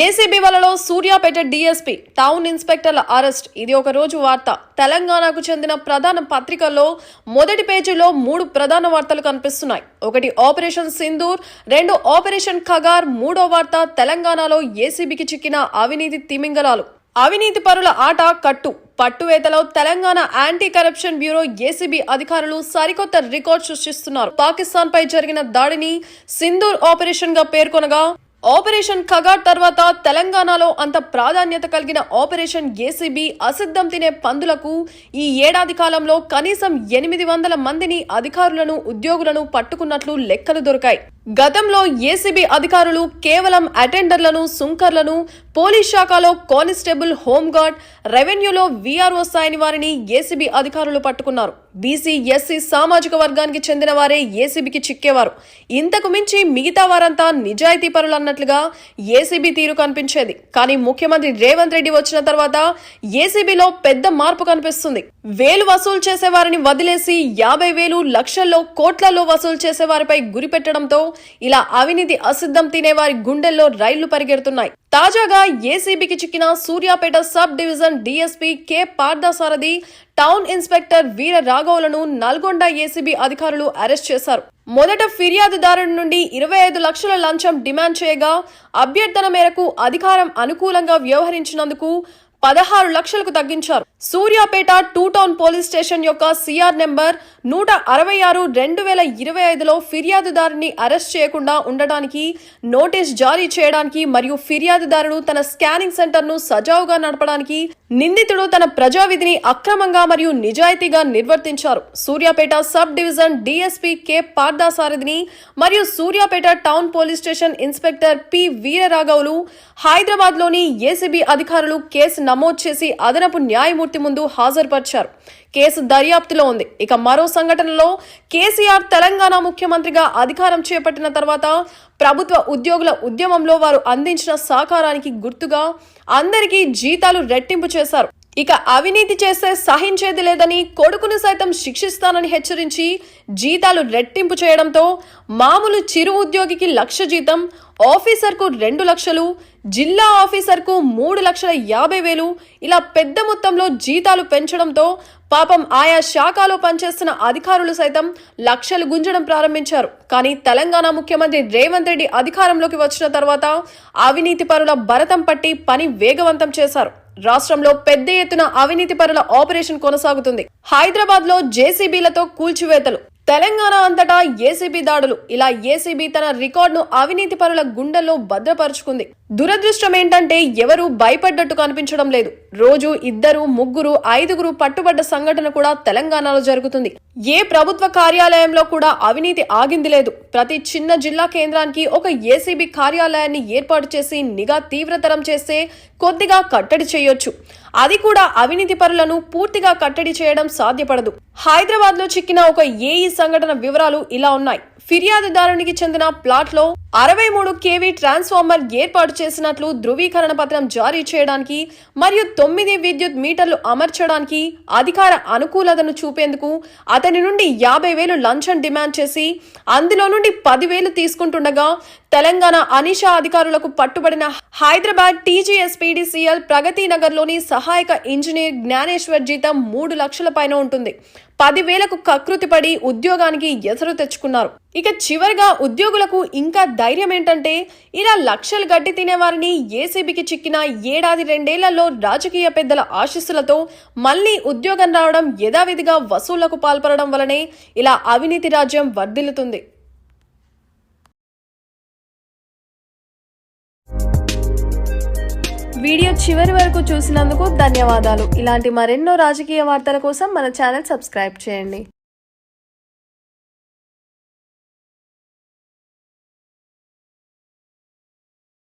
ACB వలలో Suryapet DSP town ఇన్స్పెక్టర్ల arrest. ఇది ఒక రోజు వార్త. తెలంగాణకు చెందిన ప్రధాన పత్రికల్లో మొదటి పేజీలో మూడు ప్రధాన వార్తలు కనిపిస్తున్నాయి. ఒకటి ఆపరేషన్ సింధూర్ రెండు ఆపరేషన్ ఖగార్ మూడో వార్త తెలంగాణలో ఏసీబీకి చిక్కిన అవినీతి తిమింగలాలు. అవినీతి పరుల ఆట కట్టు. పట్టువేతలో Telangana anti corruption bureau ACB అధికారులు సరికొత్త రికార్డ్ సృష్టిస్తున్నారు. పాకిస్తాన్ పై జరిగిన దాడిని సింధూర్ ఆపరేషన్గా పేర్కొనగా ఆపరేషన్ ఖగార్ తర్వాత తెలంగాణలో అంత ప్రాధాన్యత కలిగిన ఆపరేషన్ ఏసీబీ అసిద్ధం తినే పందులకు ఈ ఏడాది కాలంలో కనీసం ఎనిమిది వందల మందిని అధికారులను ఉద్యోగులను పట్టుకున్నట్లు లెక్కలు దొరికాయి. గతంలో ఏసీబీ అధికారులు కేవలం అటెండర్లను సుంకర్లను పోలీస్ శాఖలో కానిస్టేబుల్ హోంగార్డ్ రెవెన్యూలో వీఆర్ఓ స్థాయిని వారిని ఏసీబీ అధికారులు పట్టుకున్నారు. బీసీ ఎస్సీ సామాజిక వర్గానికి చెందిన వారే ఏసీబీకి చిక్కేవారు. ఇంతకు మించి మిగతా వారంతా నిజాయితీ పరులన్నట్లుగా ఏసీబీ తీరు కనిపించేది. కానీ ముఖ్యమంత్రి రేవంత్ రెడ్డి వచ్చిన తర్వాత ఏసీబీలో పెద్ద మార్పు కనిపిస్తుంది. వేలు వసూలు చేసేవారిని వదిలేసి యాభై వేలు లక్షల్లో కోట్లలో వసూలు చేసే వారిపై గురిపెట్టడంతో ఇలా అవినీతి అసిద్ధం తినే వారి గుండెల్లో రైళ్ళు పరిగెడుతున్నాయి. తాజాగా ఏసీబీకి చిక్కిన Suryapet sub division DSP K. Parthasarathi town inspector వీర రాఘవులను నల్గొండ ఏసీబీ అధికారులు అరెస్ట్ చేశారు. మొదట ఫిర్యాదుదారుడి నుండి ఇరవై ఐదు లక్షల లంచం డిమాండ్ చేయగా అభ్యర్థన మేరకు అధికారం అనుకూలంగా వ్యవహరించినందుకు పదహారు లక్షలకు తగ్గించారు. Suryapet two town police station యొక్క సిఆర్ నెంబర్ నూట అరవై ఆరు రెండు వేల ఇరవై ఐదులో ఫిర్యాదుదారుని అరెస్ట్ చేయకుండా ఉండడానికి నోటీస్ జారీ చేయడానికి మరియు ఫిర్యాదుదారుడు తన స్కానింగ్ సెంటర్ను సజావుగా నడపడానికి నిందితుడు తన ప్రజావిధిని అక్రమంగా మరియు నిజాయితీగా నిర్వర్తించారు. Suryapet sub division DSP K పార్దాసారథిని మరియు Suryapet town police station inspector P వీరరాఘవులు హైదరాబాద్లోని ఏసీబీ అధికారులు కేసు నమోదు చేసి అదనపు న్యాయమూర్తి ముందు హాజరుపరిచారు. కేసు దర్యాప్తులో ఉంది. ఇక మరో సంఘటనలో కేసీఆర్ తెలంగాణ ముఖ్యమంత్రిగా అధికారం చేపట్టిన తర్వాత ప్రభుత్వ ఉద్యోగుల ఉద్యమంలో వారు అందించిన సహకారానికి గుర్తుగా అందరికీ జీతాలు రెట్టింపు చేశారు. ఇక అవినీతి చేస్తే సహించేది లేదని కొడుకును సైతం శిక్షిస్తానని హెచ్చరించి జీతాలు రెట్టింపు చేయడంతో మామూలు చిరు ఉద్యోగికి లక్ష జీతం ఆఫీసర్కు రెండు లక్షలు జిల్లా ఆఫీసర్కు మూడు లక్షల యాభై వేలు ఇలా పెద్ద మొత్తంలో జీతాలు పెంచడంతో పాపం ఆయా శాఖలో పనిచేస్తున్న అధికారులు సైతం లక్షలు గుంజడం ప్రారంభించారు. కానీ తెలంగాణ ముఖ్యమంత్రి రేవంత్ రెడ్డి అధికారంలోకి వచ్చిన తర్వాత అవినీతి పరుల భరతం పట్టి పని వేగవంతం చేశారు. రాష్ట్రంలో పెద్ద ఎత్తున అవినీతి పరుల ఆపరేషన్ కొనసాగుతుంది. హైదరాబాద్లో జేసీబీలతో కూల్చివేతలు. తెలంగాణ అంతటా ఏసీబీ దాడులు. ఇలా ఏసీబీ తన రికార్డును అవినీతి పరుల గుండెల్లో భద్రపరుచుకుంది. దురదృష్టం ఏంటంటే ఎవరు భయపడ్డట్టు కనిపించడం లేదు. రోజు ఇద్దరు ముగ్గురు ఐదుగురు పట్టుబడ్డ సంఘటన కూడా తెలంగాణలో జరుగుతుంది. ఏ ప్రభుత్వ కార్యాలయంలో కూడా అవినీతి ఆగింది లేదు. ప్రతి చిన్న జిల్లా కేంద్రానికి ఒక ఏసీబీ కార్యాలయాన్ని ఏర్పాటు చేసి నిఘా తీవ్రతరం చేస్తే కొద్దిగా కట్టడి చేయొచ్చు. అది కూడా అవినీతి పరులను పూర్తిగా కట్టడి చేయడం సాధ్యపడదు. హైదరాబాద్లో చిక్కిన ఒక ఏఈ సంఘటన వివరాలు ఇలా ఉన్నాయి. ఫిర్యాదుదారునికి చెందిన ప్లాట్లో అరవై మూడు కేవీ ట్రాన్స్ఫార్మర్ ఏర్పాటు చేసినట్లు ధృవీకరణ పత్రం జారీ చేయడానికి మరియు తొమ్మిది విద్యుత్ మీటర్లు అమర్చడానికి అధికార అనుకూలతను చూపేందుకు అతని నుండి యాభై వేలు లంచం డిమాండ్ చేసి అందులో నుండి పదివేలు తీసుకుంటుండగా తెలంగాణ అనిషా అధికారులకు పట్టుబడిన హైదరాబాద్ టీజీఎస్పీడీసీఎల్ ప్రగతి నగర్లోని సహాయక ఇంజనీర్ జ్ఞానేశ్వర్ జీతం మూడు లక్షల పైన ఉంటుంది. పదివేలకు కకృతిపడి ఉద్యోగానికి ఎసరు తెచ్చుకున్నారు. ఇక చివరిగా ఉద్యోగులకు ఇంకా ధైర్యం ఏంటంటే ఇలా లక్షలు గడ్డి తినేవారిని ఏసీబీకి చిక్కిన ఏడాది రెండేళ్ళలో రాజకీయ పెద్దల ఆశీస్సులతో మళ్ళీ ఉద్యోగం రావడం యథావిధిగా వసూళ్ళకు పాల్పడడం వలనే ఇలా అవినీతి రాజ్యం వర్ధిల్లుతుంది. వీడియో చివరి వరకు చూసినందుకు ధన్యవాదాలు. ఇలాంటి మరెన్నో రాజకీయ వార్తల కోసం మన ఛానల్ సబ్స్క్రైబ్ చేయండి.